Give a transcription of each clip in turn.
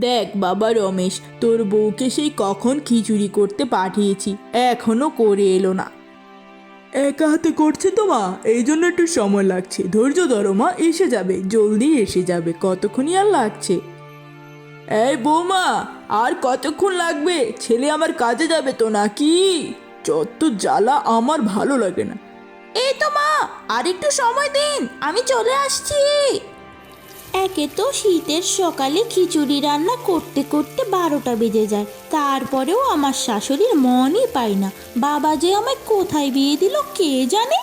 দেখ বাবা রমেশ তোর বউকে সেই কখন খিচুড়ি করতে পাঠিয়েছি এখনও করে এলো না। একা হাতে করছে তো মা এই জন্য একটু সময় লাগছে। ধৈর্য ধরো মা এসে যাবে জলদি এসে যাবে কতক্ষণই আর লাগছে? এই বৌমা আর কতক্ষণ লাগবে? ছেলে আমার কাজে যাবে তো নাকি? যত জ্বালা আমার ভালো লাগে না। এই তো মা আর একটু সময় দিন আমি চলে আসছি। একে তো শীতের সকালে খিচুড়ি রান্না করতে করতে বারোটা বেজে যায়। তারপরেও আমার শাশুড়ির মনই পায় না। বাবা যে আমায় কোথায় বিয়ে দিল কে জানে?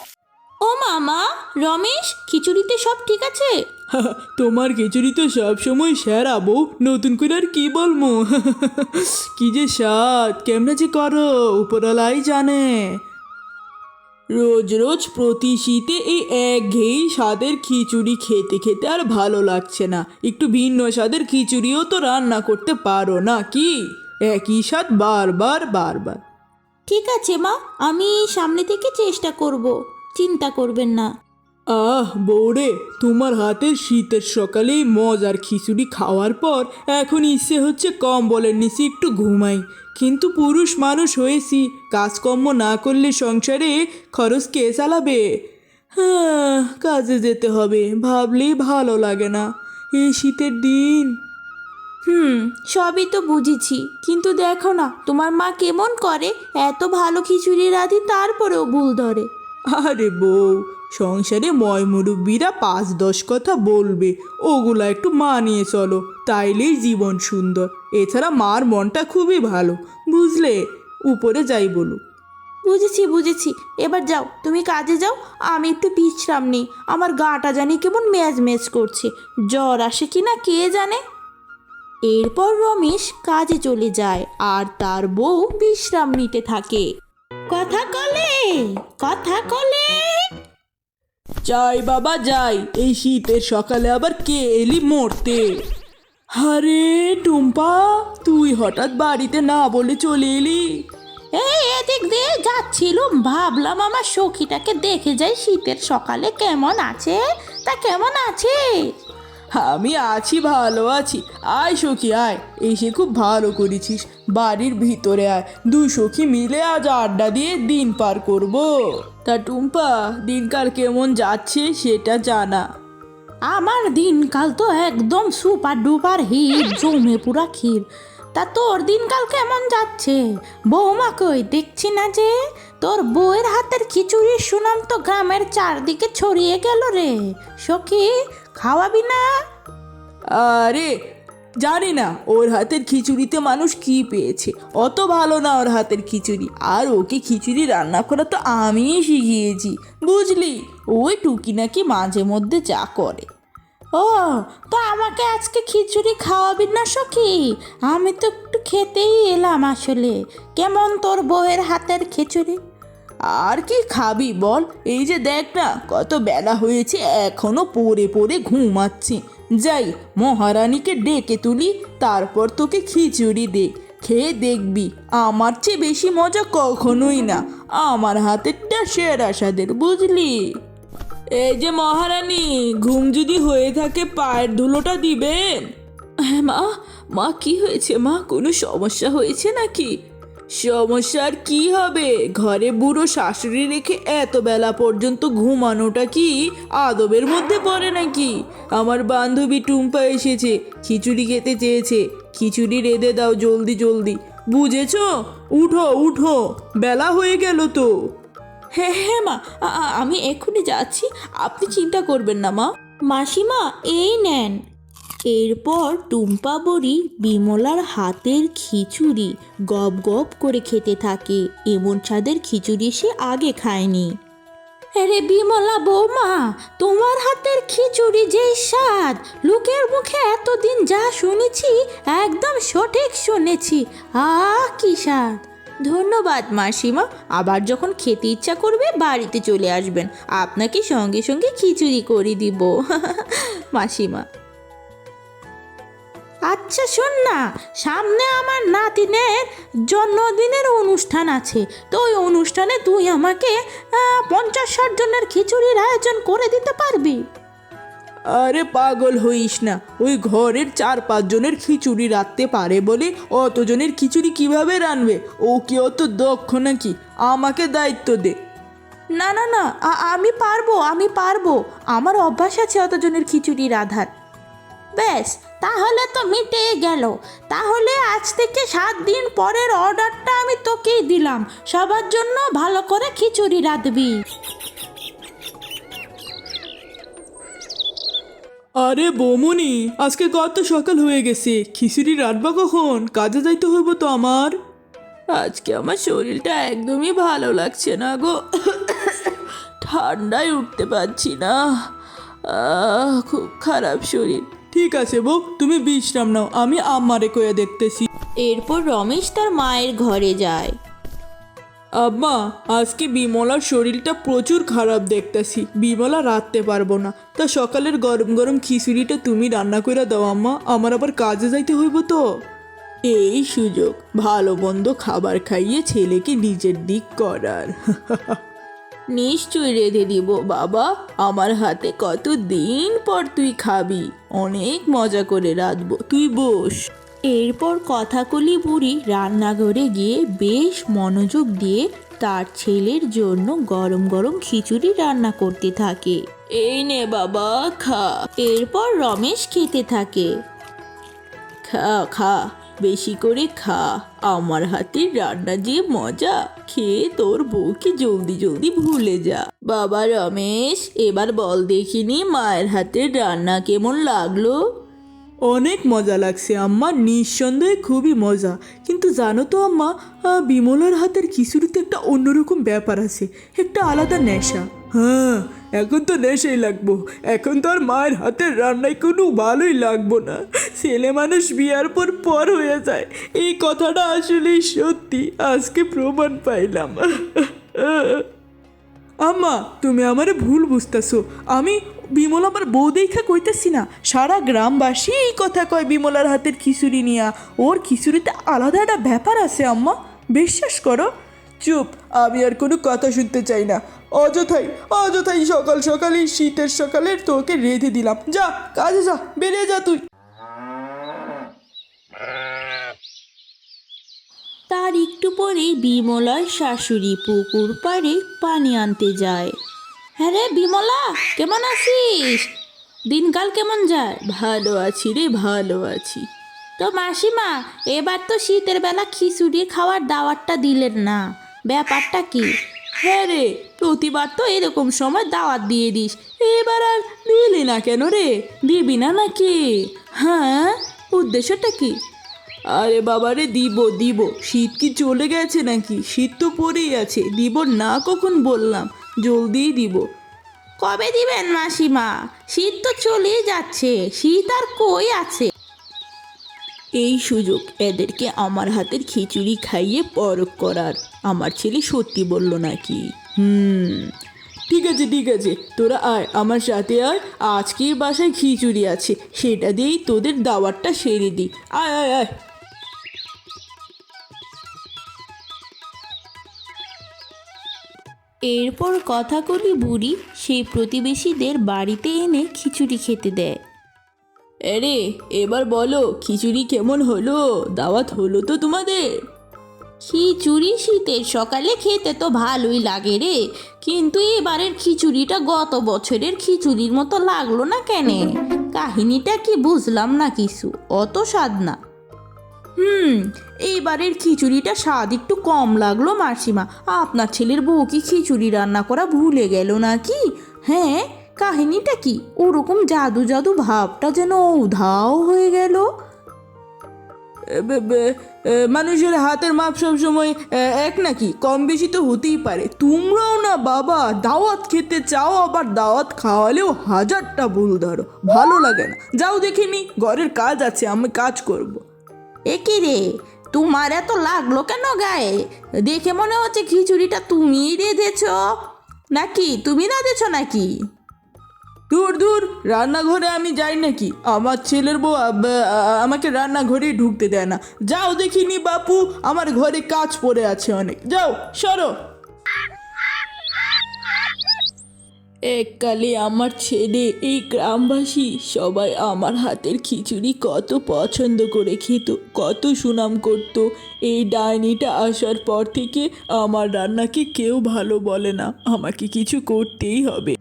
ও মামা, রমেশ, খিচুড়িতে সব ঠিক আছে? তোমার খিচুড়ি তো সবসময় সেরা বউ, নতুন করে আর কি বলব? কি যে স্বাদ, কেমনে যে করো উপরলাই জানে। রোজ রোজ প্রতি শীতে এই একঘেয়েই স্বাদের খিচুড়ি খেতে খেতে আর ভালো লাগছে না। একটু ভিন্ন স্বাদের খিচুড়িও তো রান্না করতে পারো না কি? একই স্বাদ বারবার বারবার। ঠিক আছে মা, আমি সামনে থেকে চেষ্টা করব। চিন্তা করবেন না। আহ বৌরে তোমার হাতের শীতের সকালেই মজার খিচুড়ি খাওয়ার পর এখন ইচ্ছে হচ্ছে কম্বলের নিচে একটু ঘুমাই। কিন্তু পুরুষ মানুষ হয়েছি কাজকর্ম না করলে সংসারে খরচ কে চালাবে? হ্যাঁ কাজে যেতে হবে ভাবলেই ভালো লাগে না। এই শীতের দিন। হুম সবই তো বুঝেছি কিন্তু দেখো না তোমার মা কেমন করে? এত ভালো খিচুড়ি রাঁধি তারপরেও ভুল ধরে। আরে বউ সংসারে ময় মুরব্বীরা পাঁচ দশ কথা বলবে, ওগুলা একটু মানিয়ে চলো, তাইলেই জীবন সুন্দর। এছাড়া মার মনটা খুবই ভালো, বুঝলে? উপরে যাই বলুক বুঝেছি বুঝেছি, এবার যাও, তুমি কাজে যাও, আমি একটু বিশ্রাম নিই। আমার গাটা জানি কেমন ম্যাজ ম্যাজ করছে, জ্বর আসে কি না কে জানে? এরপর রমেশ কাজে চলে যায়, আর তার বউ বিশ্রাম নিতে থাকে। কথা কলে কথা কলে। যাই, বাবা যাই। এই শীতের সকালে আবার কে এলি মরতে? আরে, টুম্পা, তুই হঠাৎ বাড়িতে না বলে চলে এলি? এই এদিক দিয়ে যাচ্ছিলুম। ভাবলাম আমার সখীটাকে দেখে যাই শীতের সকালে কেমন আছে। তা কেমন আছে? আমি আছি, ভালো আছি। আয় সখী, আয়। এসে খুব ভালো করেছিস। বাড়ির ভিতরে আয়। দুই সখী মিলে আজ আড্ডা দিয়ে দিন পার করব। তা টুম্পা, দিনকাল কেমন যাচ্ছে সেটা জানা। আমার দিনকাল তো একদম সুপার ডুপার হিট, জমে পুরা ক্ষীর। তা তোর দিনকাল কেমন যাচ্ছে? বৌমা কই, দেখছি না যে তোর বউয়ের হাতের খিচুড়ির সুনাম তো গ্রামের চারদিকে ছড়িয়ে গেল রে। সখী খাওয়াবি না? আরে জানি না ওর হাতের খিচুড়িতে মানুষ কি পেয়েছে। অত ভালো না ওর হাতের খিচুড়ি। আর ওকে খিচুড়ি রান্না করা তো আমিই শিখিয়েছি বুঝলি? ওই টুকি নাকি মাঝে মধ্যে যা করে। ও তো আমাকে আজকে খিচুড়ি খাওয়াবি না সখী? আমি তো একটু খেতেই এলাম আসলে। কেমন তোর বউয়ের হাতের খিচুড়ি? আর কি খাবি বল? এই যে দেখ না, কত বেলা হয়েছে, এখনও পড়ে পড়ে ঘুমাচ্ছি। যাই, মহারানীকে ডেকে তুলি, তারপর তোকে খিচুড়ি দে খেয়ে দেখবি, আমার চেয়ে বেশি মজা কখনোই না। আমার হাতেরটা সেরা স্বাদের, বুঝলি? এই যে মহারানী, ঘুম যদি হয়ে থাকে, পায়ের ধুলোটা দিবেন? হ্যাঁ মা মা, কি হয়েছে মা? কোনো সমস্যা হয়েছে নাকি? সমস্যার কি হবে? ঘরে বুড়ো শাশুড়ি রেখে এত বেলা পর্যন্ত ঘুমানোটা কি আদবের মধ্যে পড়ে নাকি? আমার বান্ধবী টুম্পা এসেছে, খিচুড়ি খেতে চেয়েছে। খিচুড়ি রেঁধে দাও জলদি জলদি। বুঝেছ? উঠো উঠো। বেলা হয়ে গেল তো। হ্যাঁ হ্যাঁ মা আমি এক্ষুনি যাচ্ছি। আপনি চিন্তা করবেন না মা। মাসিমা, এই নেন। এরপর টুম্পা বড়ি বিমলার হাতের খিচুড়ি গপ গপ করে খেতে থাকে। এমন ছাদের খিচুড়ি সে আগে খায়নি। আরে বিমলা বৌমা তোমার হাতের খিচুড়ি যেই স্বাদ লোকের মুখে এতদিন যা শুনেছি একদম সঠিক শুনেছি। আহ কি স্বাদ। ধন্যবাদ মাসিমা আবার যখন খেতে ইচ্ছা করবে বাড়িতে চলে আসবেন। আপনাকে সঙ্গে সঙ্গে খিচুড়ি করে দিব। মাসিমা। আচ্ছা শোন না। সামনে আমার নাতিনের জন্মদিনের অনুষ্ঠান আছে। তো ওই অনুষ্ঠানে তুই আমাকে পঞ্চাশ ষাট জনের খিচুড়ির আয়োজন করে দিতে পারবি। আরে পাগল হইস না। ওই ঘরের চার পাঁচ জনের খিচুড়ি রাখতে পারে বলে অতজনের খিচুড়ি কীভাবে রানবে ও কি অত দক্ষ নাকি? আমাকে দায়িত্ব দে। না না না আমি পারব আমি পারব। আমার অভ্যাস আছে অতজনের খিচুড়ি রাধার। ব্যাস তাহলে তো মিটে গেল। তাহলে আজ থেকে সাত দিন পরের অর্ডারটা আমি তোকেই দিলাম। সবার জন্য ভালো করে খিচুড়ি রাঁধবি। আরে বৌমনি আজকে কত সকাল হয়ে গেছে। খিচুড়ি রাখবা কখন? কাজে যাইতে হইব তো আমার। আজকে আমার শরীরটা একদমই ভালো লাগছে না গো। ঠান্ডায় উঠতে পারছি না। আহ, খুব খারাপ শরীর। ঠিক আছে বউ তুমি বিশ্রাম নাও আমি আম্মারে কয়ে দেখতেছি। এরপর রমেশ তার মায়ের ঘরে যায়। আম্মা আজকে বিমলার শরীরটা প্রচুর খারাপ দেখতেছি বিমলা রাখতে পারব না। তা সকালের গরম গরম খিচুড়িটা তুমি রান্না করে দাও আম্মা আমার আবার কাজে যাইতে হইব তো। এই সুযোগ ভালো মন্দ খাবার খাইয়ে ছেলেকে নিজের দিক করার। নিশ্চয়ই রেঁধে দিব বাবা। আমার হাতে কত দিন পর তুই খাবি। অনেক মজা করে রাঁধবো। তুই বস। এরপর কথাকলি বুড়ি রান্নাঘরে গিয়ে বেশ মনোযোগ দিয়ে তার ছেলের জন্য গরম গরম খিচুড়ি রান্না করতে থাকে। এই নে বাবা খা। এরপর রমেশ খেতে থাকে। খা খা। বেশি করে খা। আমার হাতের রান্না যে মজা। খেয়ে তোর বউকে জলদি জলদি ভুলে যা। বাবা রমেশ, এবার বল দেখিনি মায়ের হাতের রান্না কেমন লাগল? অনেক মজা লাগছে, আম্মা। নিঃসন্দেহে খুবই মজা। কিন্তু জানো তো, আম্মা বিমলার হাতের খিচুড়িতে একটা অন্যরকম ব্যাপার আছে। একটা আলাদা নেশা। হ্যাঁ এখন তো নেশাই লাগবো। এখন তো আর মায়ের হাতের রান্নায় কোনো ভালোই লাগবো না। ছেলে মানুষ বিয়ার পর পর হয়ে যায়। এই কথাটা আসলেই সত্যি। আজকে প্রমাণ পাইলাম। আম্মা, তুমি আমারে ভুল বুঝতেছো। আমি বিমল আমার বউ দেখা কইতেছি না। সারা গ্রামবাসী এই কথা কয় বিমলার হাতের খিচুড়ি নিয়া। ওর খিচুড়িতে আলাদা একটা ব্যাপার আছে, আম্মা। বিশ্বাস করো। চুপ, আমি আর কোনো কথা শুনতে চাই না। অযথাই অযথাই সকাল সকালই শীতের সকালে তোকে রেঁধে দিলাম। যা, কাজে যা, বেরিয়ে যা তুই। তার একটু পরেই বিমলার শাশুড়ি পুকুর পাড়ে পানি আনতে যায়। হ্যাঁ রে বিমলা, কেমন আছিস? দিনকাল কেমন যায়? ভালো আছি রে, ভালো আছি। তো মাসিমা, এবার তো শীতের বেলা খিচুড়ি খাওয়ার দাওয়াতটা দিলেন না। ব্যাপারটা কি? হ্যাঁ রে, প্রতিবার তো এরকম সময় দাওয়াত দিয়ে দিস। এবার আর দিলি না কেন রে? দিবি না নাকি? হ্যাঁ উদ্দেশ্যটা কি? আরে বাবা রে, দিব দিব। শীত কি চলে গেছে নাকি? শীত তো পড়েই আছে। দিব না কখন বললাম। জলদিই দিব। কবে দিবেন মাসিমা? শীত তো চলেই যাচ্ছে শীত আর কই আছে? এই সুযোগ এদেরকে আমার হাতের খিচুড়ি খাইয়ে পরক করার। আমার ছেলে সত্যি বলল নাকি? হুম ঠিক আছে ঠিক আছে। তোরা আয় আমার সাথে আয়। আজকের বাসায় খিচুড়ি আছে। সেটা দিয়েই তোদের দাওয়াতটা সেরে দিই। আয় আয় আয়। এরপর কথা কথাকলি বুড়ি সেই প্রতিবেশীদের বাড়িতে এনে খিচুড়ি খেতে দেয়। আরে এবার বলো খিচুড়ি কেমন হলো? দাওয়াত হলো তো তোমাদের? খিচুড়ি শীতের সকালে খেতে তো ভালোই লাগে রে কিন্তু এবারের খিচুড়িটা গত বছরের খিচুড়ির মতো লাগল না কেন? কাহিনীটা কি বুঝলাম না কিছু অত স্বাদ না। হুম এইবারের খিচুড়িটা স্বাদ একটু কম লাগল মাসিমা। আপনার ছেলের বউ কি খিচুড়ি রান্না করা ভুলে গেল নাকি? হ্যাঁ কাহিনীটা কি? ওরকম জাদু জাদু ভাবটা যেন উধাও হয়ে গেল। মানুষের হাতের মাপ সবসময় এক নাকি? কম বেশি তো হতেই পারে। তোমরাও না বাবা দাওয়াত খেতে চাও আবার দাওয়াত খাওয়ালেও হাজারটা ভুল ধরো। ভালো লাগে না। যাও দেখিনি ঘরের কাজ আছে আমি কাজ করব। এ কি রে? তোমার এত লাগল কেন গায়ে? দেখে মনে হচ্ছে খিচুড়িটা তুমিই রেঁধেছ। নাকি? তুমি না রাঁধেছ নাকি? দূর দূর, রান্নাঘরে আমি যাই নাকি? আমার ছেলের বউ আমাকে রান্নাঘরেই ঢুকতে দেয় না। যাও দেখিনি বাপু, আমার ঘরে কাজ পড়ে আছে অনেক। যাও, সরো। এককালে আমার ছেলে, এই গ্রামবাসী সবাই আমার হাতের খিচুড়ি কত পছন্দ করে খেত, কত সুনাম করত। এই ডাইনিটা আসার পর থেকে আমার রান্নাকে কেউ ভালো বলে না, আমাকে কিছু করতেই হবে।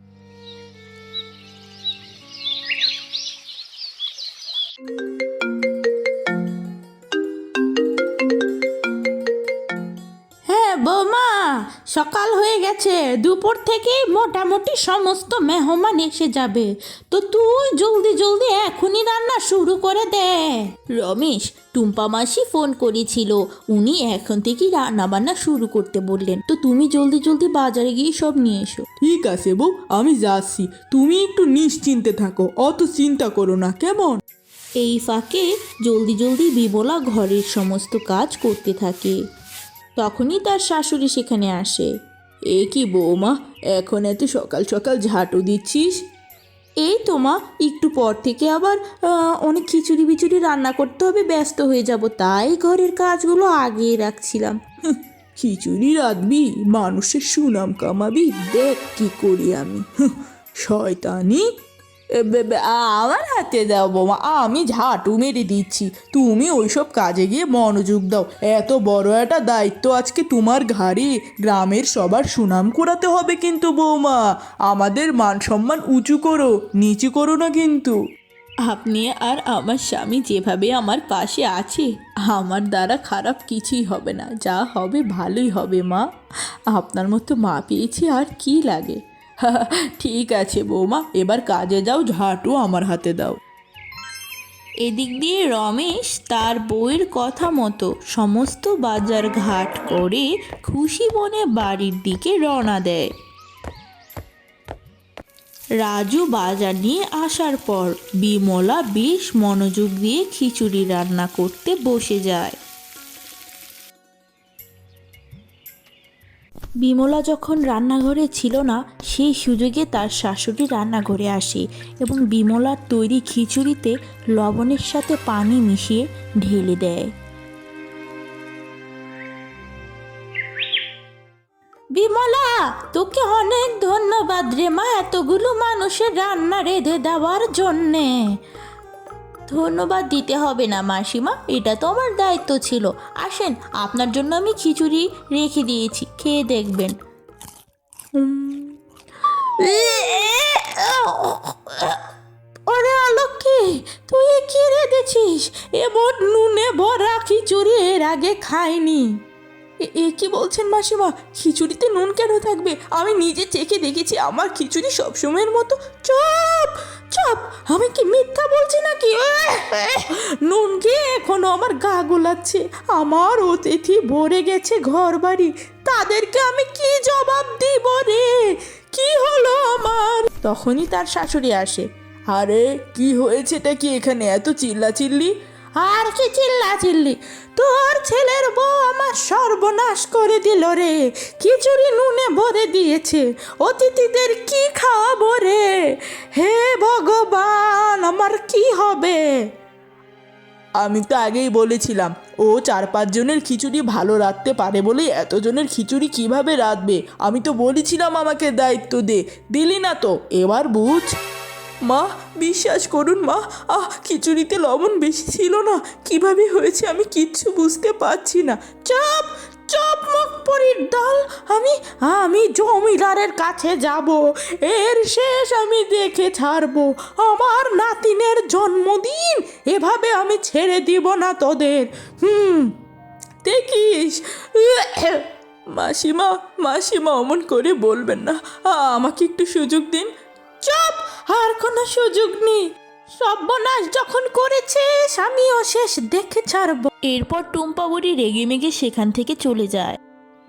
হ্যাঁ সকাল হয়ে গেছে দুপুর থেকেই মোটামুটি সমস্ত মেহমান এসে যাবে। তো তুই জলদি জলদি এখনই রান্না শুরু করে দে। রমেশ টুম্পা মাসি ফোন করেছিল। উনি এখন থেকেই রান্না বান্না শুরু করতে বললেন। তো তুমি জলদি জলদি বাজারে গিয়ে সব নিয়ে এসো। ঠিক আছে বউ আমি যাচ্ছি। তুমি একটু নিশ্চিন্তে থাকো অত চিন্তা করো না কেমন? এই ফাঁকে জলদি জলদি বিমলা ঘরের সমস্ত কাজ করতে থাকে। তখনই তার শাশুড়ি সেখানে আসে। এ কি বৌমা, এখন এত সকাল সকাল ঝাঁটু দিচ্ছিস? এই তো মা, একটু পর থেকে আবার অনেক খিচুড়ি বিচুড়ি রান্না করতে হবে, ব্যস্ত হয়ে যাব। তাই ঘরের কাজগুলো আগিয়ে রাখছিলাম। খিচুড়ি রাঁধবি? মানুষের সুনাম কামাবি? দেখ কি করি আমি। শয়তানি! আমার হাতে দাও বৌমা, আমি ঝাঁটু মেরে দিচ্ছি। তুমি ওইসব কাজে গিয়ে মনোযোগ দাও। এত বড় একটা দায়িত্ব আজকে তোমার ঘাড়ে। গ্রামের সবার সুনাম করাতে হবে কিন্তু বৌমা। আমাদের মান সম্মান উঁচু করো, নিচু করো না কিন্তু। আপনি আর আমার স্বামী যেভাবে আমার পাশে আছে, আমার দ্বারা খারাপ কিছুই হবে না। যা হবে ভালোই হবে মা। আপনার মতো মা পেয়েছি আর কি লাগে? ঠিক আছে, বৌমা, এবার কাজে যাও, ঝাঁটু আমার হাতে দাও। এদিক দিয়ে রমেশ তার বউয়ের কথা মতো সমস্ত বাজার ঘাট করে খুশি মনে বাড়ির দিকে রওনা দেয়। রাজু বাজার নিয়ে আসার পর বিমলা বেশ মনোযোগ দিয়ে খিচুড়ি রান্না করতে বসে যায়। বিমলা যখন রান্নাঘরে ছিল না, সেই সুযোগে তার শাশুড়ি রান্নাঘরে আসে এবং বিমলার তৈরি খিচুড়িতে লবণের সাথে পানি মিশিয়ে ঢেলে দেয়। বিমলা, তোকে অনেক ধন্যবাদ রে মা, এতগুলো মানুষের রান্না রেঁধে দেওয়ার জন্যে। ধন্যবাদ দিতে হবে না, মাসিমা। এটা তো আমার দায়িত্ব ছিল। আসেন, আপনার জন্য আমি খিচুড়ি রেখে দিয়েছি। খেয়ে দেখবেন। ওরে তুই কি রেখেছিস এমন নুনে ভরা খিচুড়ি এর আগে খাইনি এ- কি বলছেন মাসিমা? খিচুড়িতে নুন কেন থাকবে? আমি নিজে চেখে দেখেছি, আমার খিচুড়ি সবসময়ের মতো। চপ চপ, আমি কি মিথ্যা বলছি নাকি? নুন খেয়ে এখনও আমার গা গোলাচ্ছে। আমার অতিথি ভরে গেছে ঘর বাড়ি তাদেরকে আমি কি জবাব দিব রে? কি হলো আমার? তখনই তার শাশুড়ি আসে। আরে, কি হয়েছেটা কি এখানে? এত চিল্লা চিল্লি আর কি চিল্লা চিল্লি তোর ছেলের বউ আমার সর্বনাশ করে দিল রে। খিচুড়ি নুনে ভরে দিয়েছে। অতিথিদের কি খাওয়াবো রে? হে ভগবান, আমার কি হবে? আমি তো আগেই বলেছিলাম, ও চার পাঁচ জনের খিচুড়ি ভালো রাঁধতে পারে বলে এতজনের খিচুড়ি কীভাবে রাঁধবে? আমি তো বলেছিলাম আমাকে দায়িত্ব দে। দিলি না তো? এবার বুঝ। মা, বিশ্বাস করুন মা, আহ, খিচুড়িতে লবণ বেশি ছিল না। কীভাবে হয়েছে আমি কিচ্ছু বুঝতে পারছি না। চপ চপ মুখ পরির দল আমি আমি জমিদারের কাছে যাব। এর শেষ আমি দেখে ছাড়বো। আমার নাতিনের জন্মদিন, এভাবে আমি ছেড়ে দিব না তোদের। হুম, দেখিস। মাসিমা মাসিমা অমন করে বলবেন না। আমাকে একটু সুযোগ দিন। চপ আর কোনো সুযোগ নেই। সর্বনাশ যখন করেছিস আমিও শেষ দেখে ছাড়বো। এরপর টুম্পা বুড়ি রেগে মেগে সেখান থেকে চলে যায়।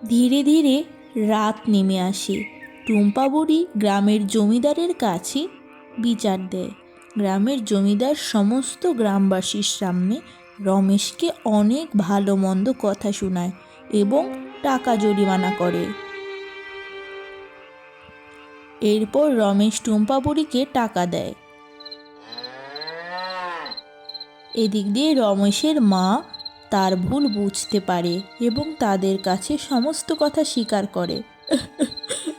ধীরে ধীরে রাত নেমে আসে। টুম্পা বুড়ি গ্রামের জমিদারের কাছে বিচার দেয়। গ্রামের জমিদার সমস্ত গ্রামবাসীর সামনে রমেশকে অনেক ভালো মন্দ কথা শোনায় এবং টাকা জরিমানা করে। এরপর রমেশ টুম্পা বুড়িকে টাকা দেয়। এদিক দিয়ে রমেশের মা তার ভুল বুঝতে পারে এবং তাদের কাছে সমস্ত কথা স্বীকার করে।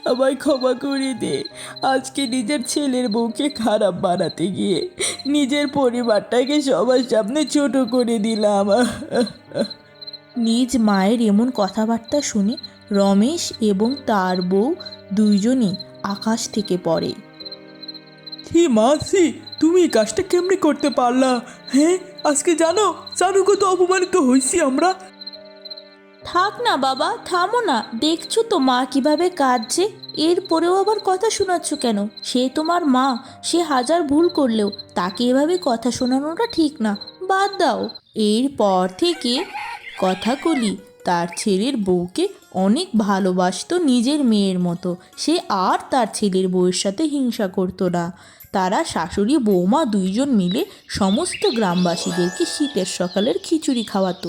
আমায় ক্ষমা করে দে। আজকে নিজের ছেলের বউকে খারাপ বানাতে গিয়ে নিজের পরিবারটাকে সবার সামনে ছোট করে দিলাম। নিজ মায়ের এমন কথাবার্তা শুনে রমেশ এবং তার বউ দুইজনই আকাশ থেকে পড়ে। হি মাসি তুমি এই কাজটা কেমনে করতে পারলা? হ্যাঁ আজকে জানো জানো কত অপমানিত হয়েছি আমরা। থাক না বাবা থামো না। দেখছ তো মা কীভাবে কাঁদছে? এরপরেও আবার কথা শোনাচ্ছ কেন? সে তোমার মা সে হাজার ভুল করলেও। তাকে এভাবে কথা শোনানোটা ঠিক না। বাদ দাও। এরপর থেকে কথাকলি তার ছেলের বউকে অনেক ভালোবাসত নিজের মেয়ের মতো। সে আর তার ছেলের বউয়ের সাথে হিংসা করতো না। তারা শাশুড়ি বৌমা দুইজন মিলে সমস্ত গ্রামবাসীদেরকে শীতের সকালের খিচুড়ি খাওয়াতো।